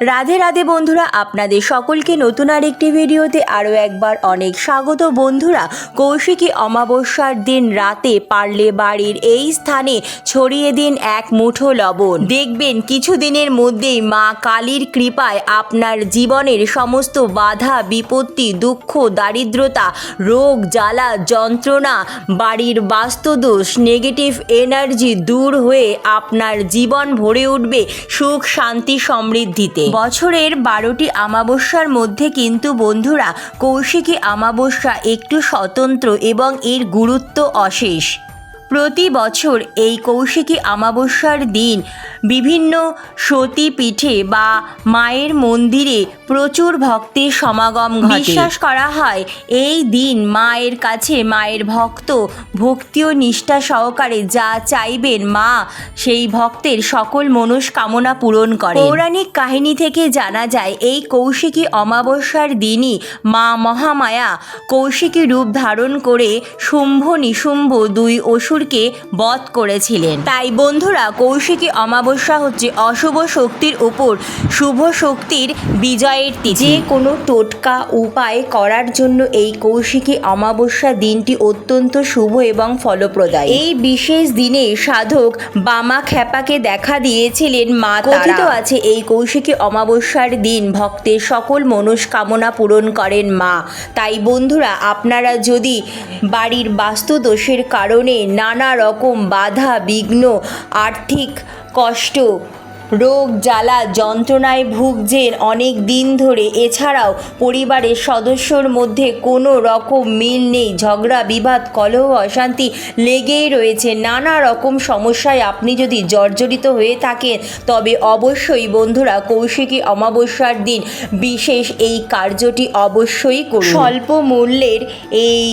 রাধে রাধে বন্ধুরা, আপনাদের সকলকে নতুন আরেকটি ভিডিওতে আরও একবার অনেক স্বাগত বন্ধুরা। কৌশিকী অমাবস্যার দিন রাতে পারলে বাড়ির এই স্থানে ছড়িয়ে দিন এক মুঠো লবণ। দেখবেন কিছুদিনের মধ্যেই মা কালীর কৃপায় আপনার জীবনের সমস্ত বাধা, বিপত্তি, দুঃখ, দারিদ্রতা, রোগ, জ্বালা, যন্ত্রণা, বাড়ির বাস্তুদোষ নেগেটিভ এনার্জি দূর হয়ে আপনার জীবন ভরে উঠবে সুখ, শান্তি, সমৃদ্ধিতে। বছরের বারোটি আমাবস্যার মধ্যে কিন্তু বন্ধুরা কৌশিকী আমাবস্যা একটু স্বতন্ত্র এবং এর গুরুত্ব অশেষ। প্রতি বছর এই কৌশিকী আমাবস্যার দিন বিভিন্ন সতীপীঠে বা মায়ের মন্দিরে প্রচুর ভক্তের সমাগম বিশ্বাস করা হয়। এই দিন মায়ের কাছে মায়ের ভক্ত ভক্তি ও নিষ্ঠা সহকারে যা চাইবেন মা সেই ভক্তের সকল মনস্কামনা পূরণ করে পৌরাণিক কাহিনী থেকে জানা যায় এই কৌশিকী অমাবস্যার দিনই মা মহামায়া কৌশিকী রূপ ধারণ করে শুম্ভ নিশুম্ভ দুই অসুরকে বধ করেছিলেন। তাই বন্ধুরা, কৌশিকী অমাবস্যা হচ্ছে অশুভ শক্তির উপর শুভ শক্তির বিজয়ের যে কোনো টোটকা উপায় করার জন্য এই কৌশিকী অমাবস্যা দিনটি অত্যন্ত শুভ এবং ফলপ্রদায়ী। এই বিশেষ দিনে সাধক বামা খ্যাপাকে দেখা দিয়েছিলেন মা কথিত আছে, এই কৌশিকী অমাবস্যার দিন ভক্তের সকল মনস্কামনা পূরণ করেন মা। তাই বন্ধুরা, আপনারা যদি বাড়ির বাস্তুদোষের কারণে নানা রকম বাধা, বিঘ্ন, আর্থিক কষ্ট, রোগ, জ্বালা, যন্ত্রণায় ভুগছেন অনেক দিন ধরে। এছাড়াও পরিবারের সদস্যর মধ্যে কোনো রকম মিল নেই। ঝগড়া, বিবাদ, কলহ, অশান্তি লেগেই রয়েছে। নানা রকম সমস্যায় আপনি যদি জর্জরিত হয়ে থাকেন, তবে অবশ্যই বন্ধুরা, কৌশিকী অমাবস্যার দিন বিশেষ এই কার্যটি অবশ্যই স্বল্প মূল্যের এই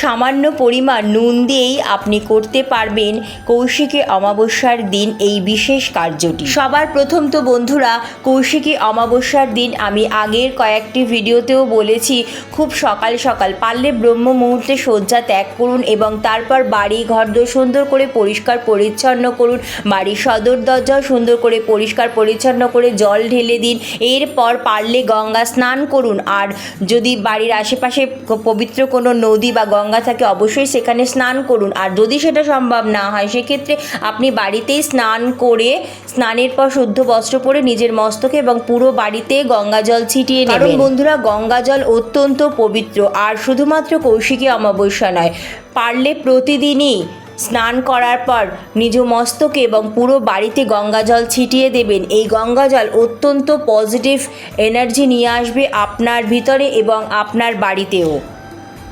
সামান্য পরিমাণ নুন দিয়েই আপনি করতে পারবেন কৌশিকী অমাবস্যার দিন এই বিশেষ কার্যটি। সবার প্রথম তো বন্ধুরা, কৌশিকী অমাবস্যার দিন আমি আগের কয়েকটি ভিডিওতেও বলেছি, খুব সকাল সকাল। পারলে ব্রহ্ম মুহূর্তে শয্যা ত্যাগ করুন এবং তারপর বাড়ি ঘর দোর সুন্দর করে পরিষ্কার পরিচ্ছন্ন করুন। বাড়ির সদর দরজাও সুন্দর করে পরিষ্কার পরিচ্ছন্ন করে জল ঢেলে দিন। এরপর পারলে গঙ্গা স্নান করুন। আর যদি বাড়ির আশেপাশে পবিত্র কোনো নদী বা গঙ্গা থাকে, অবশ্যই সেখানে স্নান করুন। আর যদি সেটা সম্ভব না হয়, সেক্ষেত্রে আপনি বাড়িতেই স্নান করে, স্নানের পর শুদ্ধ বস্ত্র পরে নিজের মস্তকে এবং পুরো বাড়িতে গঙ্গা জল ছিটিয়ে নেবেন। বন্ধুরা, গঙ্গা জল অত্যন্ত পবিত্র, আর শুধুমাত্র কৌশিকী অমাবস্যা নয়। পারলে প্রতিদিনই স্নান করার পর নিজ মস্তকে এবং পুরো বাড়িতে গঙ্গা জল ছিটিয়ে দেবেন। এই গঙ্গা জল অত্যন্ত পজিটিভ এনার্জি নিয়ে আসবে আপনার ভিতরে এবং আপনার বাড়িতেও।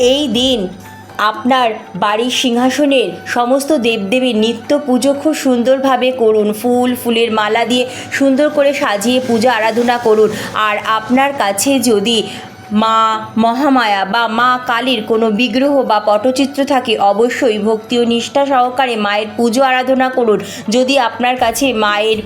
এই দিন আপনার বাড়ির সিংহাসনের সমস্ত দেবদেবীর নিত্য পুজো খুব সুন্দরভাবে করুন। ফুল, ফুলের মালা দিয়ে সুন্দর করে সাজিয়ে পূজা, আরাধনা করুন। আর আপনার কাছে যদি মা মহামায়া বা মা কালীর কোনো বিগ্রহ বা পটচিত্র থাকে, অবশ্যই ভক্তি ও নিষ্ঠা সহকারে মায়ের পুজো, আরাধনা করুন। যদি আপনার কাছে মায়ের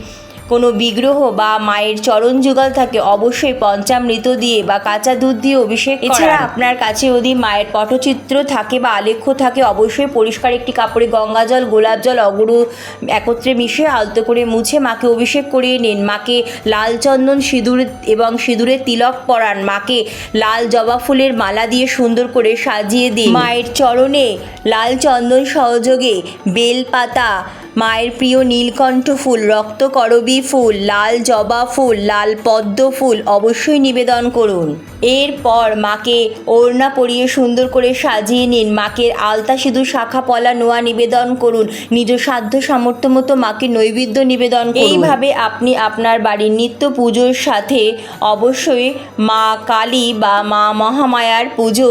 কোনো বিগ্রহ বা মায়ের চরণ যুগল থাকে অবশ্যই পঞ্চামৃত দিয়ে বা কাঁচা দুধ দিয়ে অভিষেক এছাড়া আপনার কাছে যদি মায়ের পটচিত্র থাকে বা আলেখ্য থাকে অবশ্যই পরিষ্কার একটি কাপড়ে গঙ্গা জল গোলাপ জল অগুরু একত্রে মিশিয়ে আলতো করে মুছে মাকে অভিষেক করিয়ে নিন। মাকে লাল চন্দন সিঁদুর এবং সিঁদুরের তিলক পরান। মাকে লাল জবা ফুলের মালা দিয়ে সুন্দর করে সাজিয়ে দিন। মায়ের চরণে লাল চন্দন সহযোগে বেলপাতা মায়ের প্রিয় নীলকণ্ঠ ফুল রক্তকরবী ফুল লাল জবা ফুল লাল পদ্ম ফুল অবশ্যই নিবেদন করুন। এরপর মাকে ওড়না পরিয়ে সুন্দর করে সাজিয়ে নিন। মাকে আলতা সিঁদুর শাখা পলা নোয়া নিবেদন করুন। নিজ সাধ্য সামর্থ্য মতো মাকে নৈবেদ্য নিবেদন করুন। এইভাবে আপনি আপনার বাড়ির নিত্য পুজোর সাথে অবশ্যই মা কালী বা মা মহামায়ার পুজো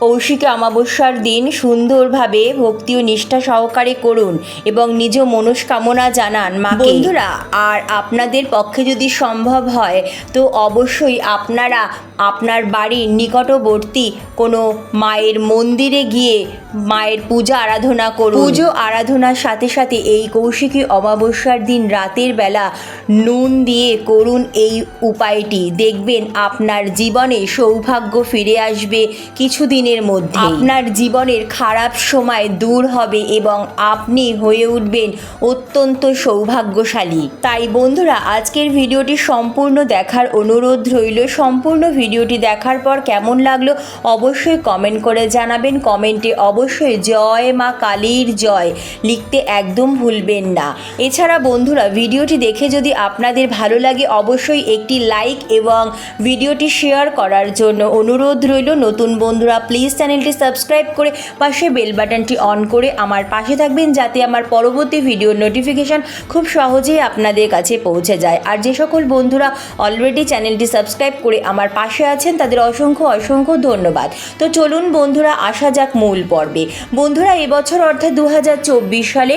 কৌশিকী অমাবস্যার দিন সুন্দরভাবে ভক্তি ও নিষ্ঠা সহকারে করুন এবং নিজ মনস্কামনা জানান মা বন্ধুরা আর আপনাদের পক্ষে যদি সম্ভব হয় তো অবশ্যই আপনারা আপনার বাড়ির নিকটবর্তী কোনো মায়ের মন্দিরে গিয়ে মায়ের পূজা আরাধনা করুন। পুজো আরাধনার সাথে সাথে এই কৌশিকী অমাবস্যার দিন রাতের বেলা নুন দিয়ে করুন এই উপায়টি। দেখবেন আপনার জীবনে সৌভাগ্য ফিরে আসবে। কিছুদিন দিনের মধ্যে। আপনার জীবনের খারাপ সময় দূর হবে এবং আপনি হয়ে উঠবেন অত্যন্ত সৌভাগ্যশালী। তাই বন্ধুরা, আজকের ভিডিওটি সম্পূর্ণ দেখার অনুরোধ রইল। সম্পূর্ণ ভিডিওটি দেখার পর কেমন লাগল অবশ্যই কমেন্ট করে জানাবেন। কমেন্টে অবশ্যই জয় মা কালীর জয় লিখতে একদম ভুলবেন না। এছাড়া বন্ধুরা, ভিডিওটি দেখে যদি আপনাদের ভালো লাগে অবশ্যই একটি লাইক এবং ভিডিওটি শেয়ার করার জন্য অনুরোধ রইল। নতুন বন্ধুরা প্লিজ চ্যানেলটি সাবস্ক্রাইব করে পাশে বেল বাটনটি অন করে আমার পাশে থাকবেন যাতে আমার পরবর্তী ভিডিওর নোটিফিকেশান খুব সহজেই আপনাদের কাছে পৌঁছে যায়। আর যে সকল বন্ধুরা অলরেডি চ্যানেলটি সাবস্ক্রাইব করে আমার পাশে আছেন, তাদের অসংখ্য অসংখ্য ধন্যবাদ। তো চলুন বন্ধুরা, আসা যাক মূল পর্বে। বন্ধুরা, এবছর অর্থাৎ দু হাজার চব্বিশ সালে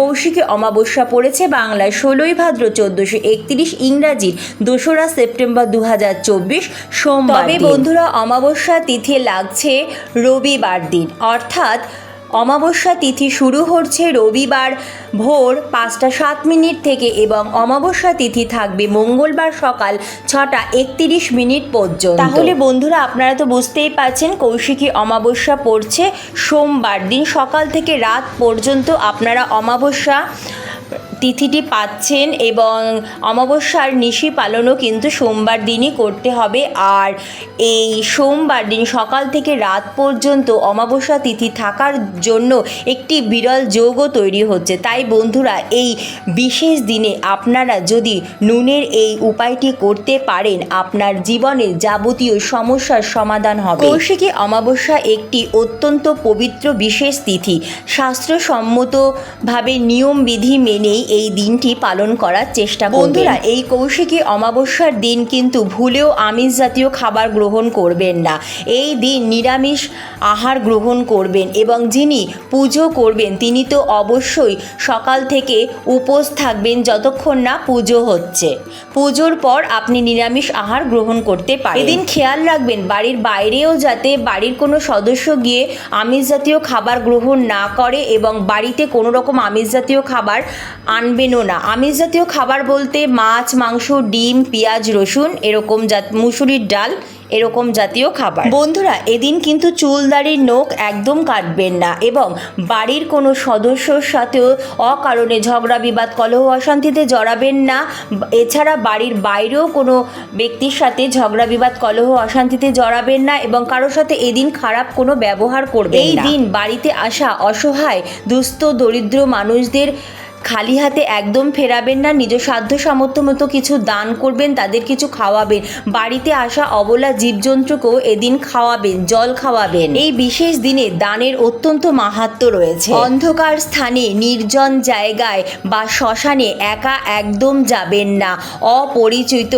কৌশিকী অমাবস্যা পড়েছে বাংলায় ষোলোই ভাদ্র চোদ্দোশো একত্রিশ ইংরাজির দোসরা সেপ্টেম্বর দু হাজার চব্বিশ সোমবার বন্ধুরা অমাবস্যা তিথি লাগছে রবিবার দিন। অর্থাৎ অমাবস্যা তিথি শুরু হচ্ছে রবিবার ভোর পাঁচটা সাত মিনিট থেকে এবং অমাবস্যা তিথি থাকবে মঙ্গলবার সকাল ছটা একত্রিশ মিনিট পর্যন্ত। তাহলে বন্ধুরা, আপনারা তো বুঝতেই পারছেন কৌশিকী অমাবস্যা পড়ছে সোমবার দিন সকাল থেকে রাত পর্যন্ত আপনারা অমাবস্যা তিথিটি পাচ্ছেন এবং অমাবস্যার নিশি পালনও কিন্তু সোমবার দিনই করতে হবে। আর এই সোমবার দিন সকাল থেকে রাত পর্যন্ত অমাবস্যা তিথি থাকার জন্য একটি বিরল যোগও তৈরি হচ্ছে। তাই বন্ধুরা, এই বিশেষ দিনে আপনারা যদি নুনের এই উপায়টি করতে পারেন, আপনার জীবনের যাবতীয় সমস্যার সমাধান হবে। কৌশিকী অমাবস্যা একটি অত্যন্ত পবিত্র বিশেষ তিথি। শাস্ত্রসম্মতভাবে নিয়মবিধি মেনেই এই দিনটি পালন করার চেষ্টা। বন্ধুরা এই কৌশিকী অমাবস্যার দিন কিন্তু ভুলেও আমিষ জাতীয় খাবার গ্রহণ করবেন না। এই দিন নিরামিষ আহার গ্রহণ করবেন এবং যিনি পুজো করবেন তিনি তো অবশ্যই সকাল থেকে উপোস থাকবেন যতক্ষণ না পুজো হচ্ছে। পুজোর পর আপনি নিরামিষ আহার গ্রহণ করতে পারেন। এদিন খেয়াল রাখবেন বাড়ির বাইরেও যাতে বাড়ির কোনো সদস্য গিয়ে আমিষ জাতীয় খাবার গ্রহণ না করে এবং বাড়িতে কোনো রকম আমিষ জাতীয় খাবার আনবেনও না। আমিষ জাতীয় খাবার বলতে মাছ মাংস ডিম পেঁয়াজ রসুন এরকম জাত মুসুরির ডাল এরকম জাতীয় খাবার। বন্ধুরা এদিন কিন্তু চুলদারির নোখ একদম কাটবেন না এবং বাড়ির কোনো সদস্যর সাথেও অকারণে ঝগড়া বিবাদ কলহ অশান্তিতে জড়াবেন না। এছাড়া বাড়ির বাইরেও কোনো ব্যক্তির সাথে ঝগড়া বিবাদ কলহ অশান্তিতে জড়াবেন না এবং কারোর সাথে এদিন খারাপ কোনো ব্যবহার করবেন এই দিন বাড়িতে আসা অসহায় দুস্থ দরিদ্র মানুষদের খালি হাতে একদম ফেরাবেন না, নিজ সাধ্য সামর্থ্য মতো কিছু দান করবেন, তাদের কিছু খাওয়াবেন। বাড়িতে আসা অবলা জীবজন্তুকেও এদিন খাওয়াবেন, জল খাওয়াবেন। এই বিশেষ দিনে দানের অত্যন্ত মাহাত্ম রয়েছে। অন্ধকার স্থানে, নির্জন জায়গায় বা শ্মশানে একা একদম যাবেন না। অপরিচিত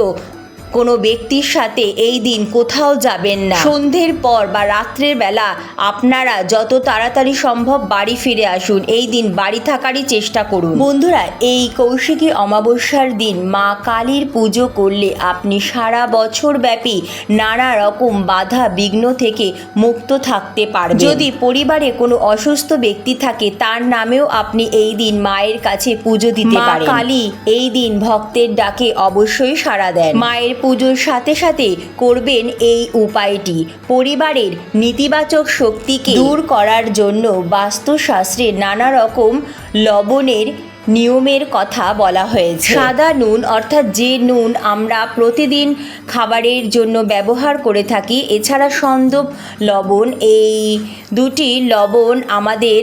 কোনো ব্যক্তির সাথে এই দিন কোথাও যাবেন না। সন্ধ্যের পর বা রাত্রের বেলা আপনারা যত তাড়াতাড়ি সম্ভব বাড়ি ফিরে আসুন। এই দিন বাড়ি থাকারই চেষ্টা করুন। বন্ধুরা এই কৌশিকী অমাবস্যার দিন মা কালীর পুজো করলে আপনি সারা বছর ব্যাপী নানা রকম বাধা বিঘ্ন থেকে মুক্ত থাকতে পারবেন। যদি পরিবারে কোনো অসুস্থ ব্যক্তি থাকে তার নামেও আপনি এই দিন মায়ের কাছে পুজো দিতে পারেন। কালী এই দিন ভক্তের ডাকে অবশ্যই সাড়া দেন। মায়ের পুজোর সাথে সাথে করবেন এই উপায়টি। পরিবারের নেতিবাচক শক্তিকে দূর করার জন্য বাস্তুশাস্ত্রে নানা রকম লবণের নিয়মের কথা বলা হয়েছে। সাদা নুন অর্থাৎ যে নুন আমরা প্রতিদিন খাবারের জন্য ব্যবহার করে থাকি এছাড়া সন্দব লবণ এই দুটি লবণ আমাদের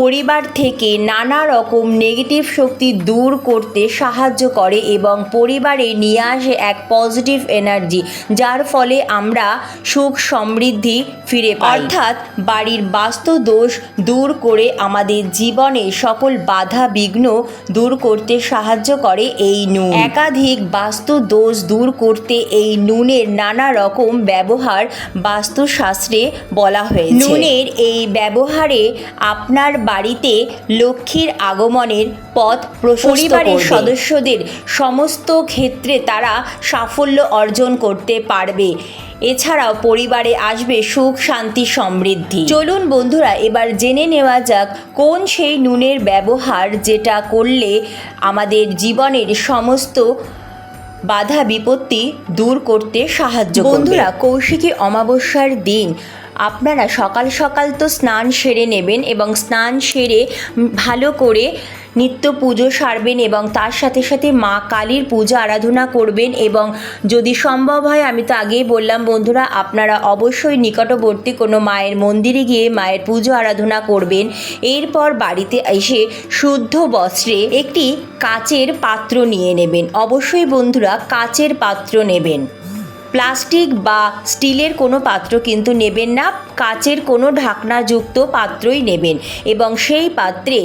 পরিবার থেকে নানা রকম নেগেটিভ শক্তি দূর করতে সাহায্য করে এবং পরিবারে নিয়ে আসে এক পজিটিভ এনার্জি যার ফলে আমরা সুখ সমৃদ্ধি ফিরে পাই। অর্থাৎ বাড়ির বাস্তু দোষ দূর করে আমাদের জীবনে সকল বাধা বিঘ্ন দূর করতে সাহায্য করে এই নুন। একাধিক বাস্তু দোষ দূর করতে এই নুনের নানা রকম ব্যবহার বাস্তুশাস্ত্রে বলা হয়েছে। নুনের এই ব্যবহারে আপনার বাড়িতে লক্ষ্মীর আগমনের পথ পরিবারের সদস্যদের সমস্ত ক্ষেত্রে তারা সাফল্য অর্জন করতে পারবে। এছাড়াও পরিবারে আসবে সুখ শান্তি সমৃদ্ধি। চলুন বন্ধুরা এবার জেনে নেওয়া যাক কোন সেই নুনের ব্যবহার যেটা করলে আমাদের জীবনের সমস্ত বাধা বিপত্তি দূর করতে সাহায্য বন্ধুরা, কৌশিকী অমাবস্যার দিন আপনারা সকাল সকাল তো স্নান সেরে নেবেন এবং স্নান সেরে ভালো করে নিত্য পুজো সারবেন এবং তার সাথে সাথে মা কালীর পূজা আরাধনা করবেন এবং যদি সম্ভব হয়, আমি তো আগেই বললাম বন্ধুরা, আপনারা অবশ্যই নিকটবর্তী কোনো মায়ের মন্দিরে গিয়ে মায়ের পুজো আরাধনা করবেন। এরপর বাড়িতে এসে শুদ্ধ বস্ত্রে একটি কাচের পাত্র নিয়ে নেবেন। অবশ্যই বন্ধুরা, কাচের পাত্র নেবেন। প্লাস্টিক বা স্টিলের কোনো পাত্র কিন্তু নেবেন না, কাচের কোনো ঢাকনাযুক্ত পাত্রই নেবেন এবং সেই পাত্রে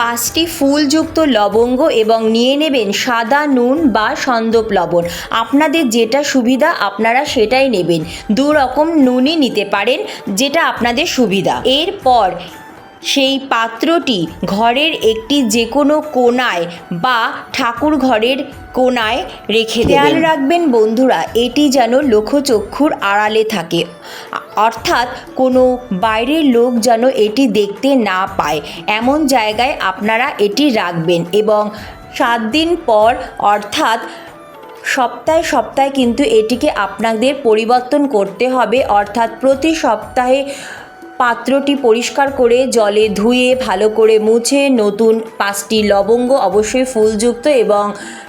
পাঁচটি ফুলযুক্ত লবঙ্গ এবং নিয়ে নেবেন সাদা নুন বা সন্দপ লবণ। আপনাদের যেটা সুবিধা, আপনারা সেটাই নেবেন। দু রকম নুনই নিতে পারেন, যেটা আপনাদের সুবিধা। এরপর সেই পাত্রটি ঘরের একটি যে কোনো কোনায় বা ঠাকুর ঘরের কোনায় রেখে খেয়াল রাখবেন বন্ধুরা, এটি যেন লক্ষ্যচক্ষুর আড়ালে থাকে। অর্থাৎ কোনো বাইরের লোক যেন এটি দেখতে না পায়। এমন জায়গায় আপনারা এটি রাখবেন এবং সাত দিন পর, অর্থাৎ সপ্তাহে সপ্তাহে কিন্তু এটিকে আপনাদের পরিবর্তন করতে হবে। অর্থাৎ প্রতি সপ্তাহে পাত্রটি পরিষ্কার করে জলে ধুয়ে, ভালো করে মুছে নতুন পাঁচটি লবঙ্গ, অবশ্যই ফুলযুক্ত এবং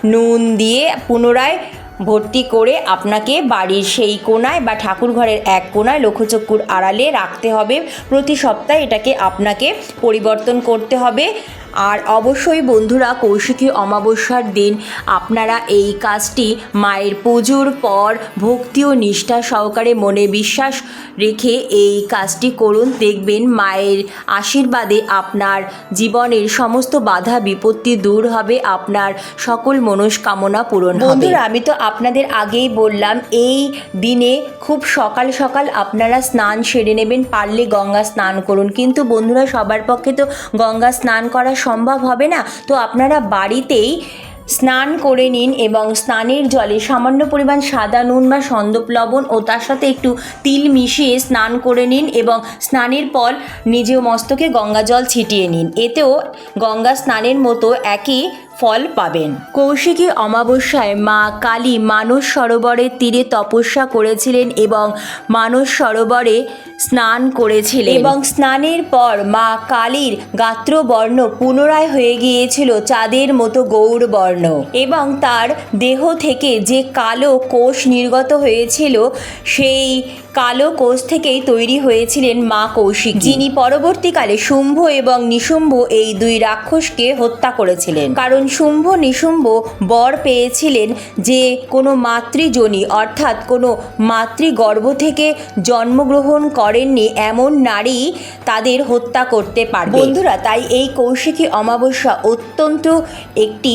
নুন দিয়ে পুনরায় ভর্তি করে আপনাকে বাড়ির সেই কোনায় বা ঠাকুর ঘরের এক কোনায় লক্ষ্যচক্ষুর আড়ালে রাখতে হবে। প্রতি সপ্তাহে এটাকে আপনাকে পরিবর্তন করতে হবে। আর অবশ্যই বন্ধুরা কৌশিকী অমাবস্যার দিন আপনারা এই কাজটি মায়ের পুজোর পর ভক্তি ও নিষ্ঠা সহকারে মনে বিশ্বাস রেখে এই কাজটি করুন। দেখবেন মায়ের আশীর্বাদে আপনার জীবনের সমস্ত বাধা, বিপত্তি দূর হবে, আপনার সকল মনস্কামনা পূরণ হবে। বন্ধুরা, আমি তো আপনাদের আগেই বললাম, এই দিনে খুব সকাল সকাল আপনারা স্নান সেরে নেবেন, পারলে গঙ্গা স্নান করুন। কিন্তু বন্ধুরা, সবার পক্ষে তো গঙ্গা স্নান করা সম্ভব হবে না। তো আপনারা বাড়িতেই স্নান করে নিন এবং স্নানের জলে সামান্য পরিমাণ সাদা নুন বা সন্দপ লবণ ও তার সাথে একটু তিল মিশিয়ে স্নান করে নিন এবং স্নানের পর নিজেও মস্তকে গঙ্গা জল ছিটিয়ে নিন। এতেও গঙ্গা স্নানের মতো একই ফল পাবেন। কৌশিকী অমাবস্যায় মা কালী মানস সরোবরের তীরে তপস্যা করেছিলেন এবং মানস সরোবরে স্নান করেছিলেন। এবং স্নানের পর মা কালীর গাত্রবর্ণ পুনরায় হয়ে গিয়েছিল চাঁদের মতো গৌর বর্ণ এবং তার দেহ থেকে যে কালো কোষ নির্গত হয়েছিল সেই কালো কোষ থেকেই তৈরি হয়েছিলেন মা কৌশিক। যিনি পরবর্তীকালে শুম্ভ এবং নিশুম্ভ এই দুই রাক্ষসকে হত্যা করেছিলেন। কারণ শুম্ভ নিশুম্ভ বর পেয়েছিলেন যে কোনো মাতৃজনী অর্থাৎ কোনো মাতৃগর্ভ থেকে জন্মগ্রহণ করেননি এমন নারী তাদের হত্যা করতে পারবে। বন্ধুরা তাই এই কৌশিকী অমাবস্যা অত্যন্ত একটি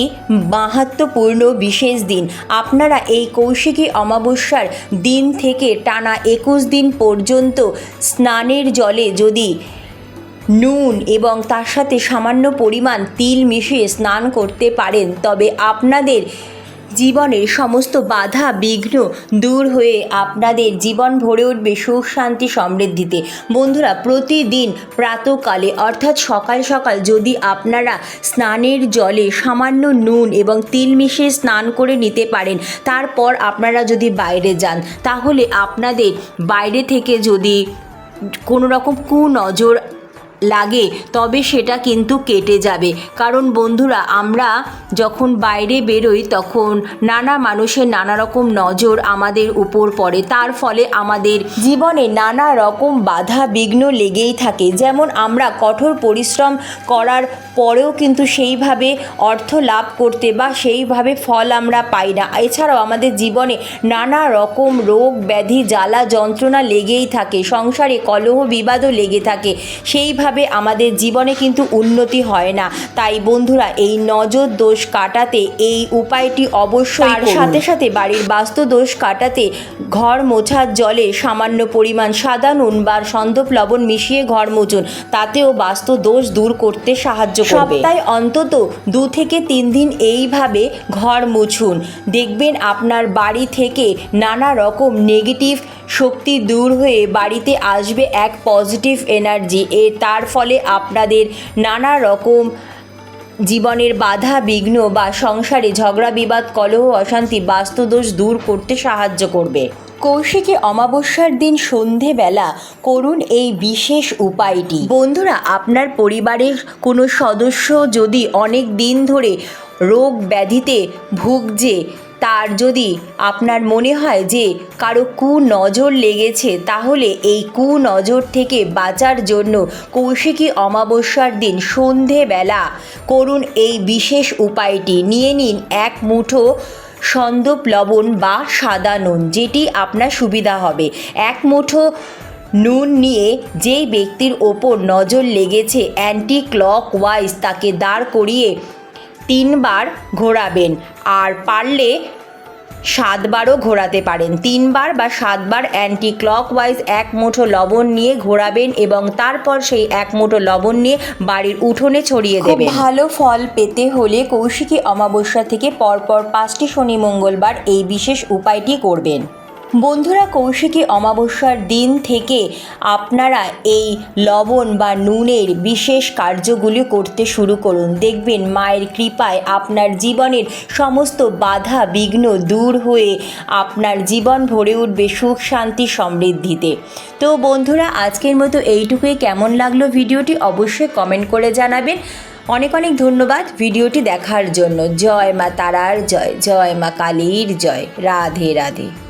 মাহাত্মপূর্ণ বিশেষ দিন। আপনারা এই কৌশিকী অমাবস্যার দিন থেকে টানা একুশ দিন পর্যন্ত স্নানের জলে যদি নুন এবং তার সাথে সামান্য পরিমাণ তিল মিশিয়ে স্নান করতে পারেন। তবে আপনাদের জীবনের সমস্ত বাধা, বিঘ্ন দূর হয়ে আপনাদের জীবন ভরে উঠবে সুখ, শান্তি, সমৃদ্ধিতে। বন্ধুরা, প্রতিদিন প্রাতকালে, অর্থাৎ সকাল সকাল যদি আপনারা স্নানের জলে সামান্য নুন এবং তিল মিশিয়ে স্নান করে নিতে পারেন, তারপর আপনারা যদি বাইরে যান, তাহলে আপনাদের বাইরে থেকে যদি কোনো রকম কুনজর লাগে, তবে সেটা কিন্তু কেটে যাবে। কারণ বন্ধুরা, আমরা যখন বাইরে বেরোই, তখন নানা মানুষের নানা রকম নজর আমাদের উপর পড়ে। তার ফলে আমাদের জীবনে নানা রকম বাধা বিঘ্ন লেগেই থাকে। যেমন আমরা কঠোর পরিশ্রম করার পরেও কিন্তু সেইভাবে অর্থ লাভ করতে বা সেইভাবে ফল আমরা পাই না। এছাড়াও আমাদের জীবনে নানা রকম রোগ ব্যাধি, জ্বালা যন্ত্রণা লেগেই থাকে। সংসারে কলহ বিবাদও লেগে থাকে। সেইভাবে আমাদের জীবনে কিন্তু উন্নতি হয় না। তাই বন্ধুরা এই নজর দোষ কাটাতে এই উপায়টি অবশ্যই সাথে সাথে বাড়ির বাস্তু দোষ কাটাতে ঘর মোছার জলে সামান্য পরিমাণ সাদা নুন বা সন্দপ লবণ মিশিয়ে ঘর মুছুন তাতেও বাস্তু দোষ দূর করতে সাহায্য করবে। সপ্তাহে অন্তত দু থেকে তিন দিন এইভাবে ঘর মুছুন। দেখবেন আপনার বাড়ি থেকে নানা রকম নেগেটিভ শক্তি দূর হয়ে বাড়িতে আসবে এক পজিটিভ এনার্জি এ তার ফলে আপনাদের নানা রকম জীবনের বাধা, বিঘ্ন বা সংসারে ঝগড়া, বিবাদ, কলহ, অশান্তি, বাস্তুদোষ দূর করতে সাহায্য করবে। কৌশিকী অমাবস্যার দিন সন্ধেবেলা করুন এই বিশেষ উপায়টি। বন্ধুরা, আপনার পরিবারের কোনো সদস্য যদি অনেক দিন ধরে রোগ ব্যাধিতে ভুগছে তার যদি আপনার মনে হয় যে কারও কু নজর লেগেছে, তাহলে এই কু নজর থেকে বাঁচার জন্য কৌশিকী অমাবস্যার দিন সন্ধেবেলা করুন এই বিশেষ উপায়টি। নিয়ে নিন এক মুঠো সন্দপ লবণ বা সাদা নুন, যেটি আপনার সুবিধা হবে। এক মুঠো নুন নিয়ে যেই ব্যক্তির ওপর নজর লেগেছে অ্যান্টি ক্লক ওয়াইজ তাকে দাঁড় করিয়ে তিনবার ঘোরাবেন। আর পারলে সাতবারও ঘোরাতে পারেন। তিনবার বা সাতবার অ্যান্টি ক্লকওয়াইজ এক মুঠো লবণ নিয়ে ঘোরাবেন এবং তারপর সেই এক মুঠো লবণ নিয়ে বাড়ির উঠোনে ছড়িয়ে দেবেন। ভালো ফল পেতে হলে কৌশিকী অমাবস্যা থেকে পরপর পাঁচটি শনি মঙ্গলবার এই বিশেষ উপায়টি করবেন। বন্ধুরা, কৌশিকী অমাবস্যার দিন থেকে আপনারা এই লবণ বা নুনের বিশেষ কার্যগুলি করতে শুরু করুন। দেখবেন মায়ের কৃপায় আপনার জীবনের সমস্ত বাধা বিঘ্ন দূর হয়ে আপনার জীবন ভরে উঠবে সুখ, শান্তি, সমৃদ্ধিতে। তো বন্ধুরা, আজকের মতো এইটুকুই। কেমন লাগল ভিডিওটি অবশ্যই কমেন্ট করে জানাবেন। অনেক অনেক ধন্যবাদ ভিডিওটি দেখার জন্য। জয় মা তারার জয় জয় মা কালীর জয়। রাধে রাধে।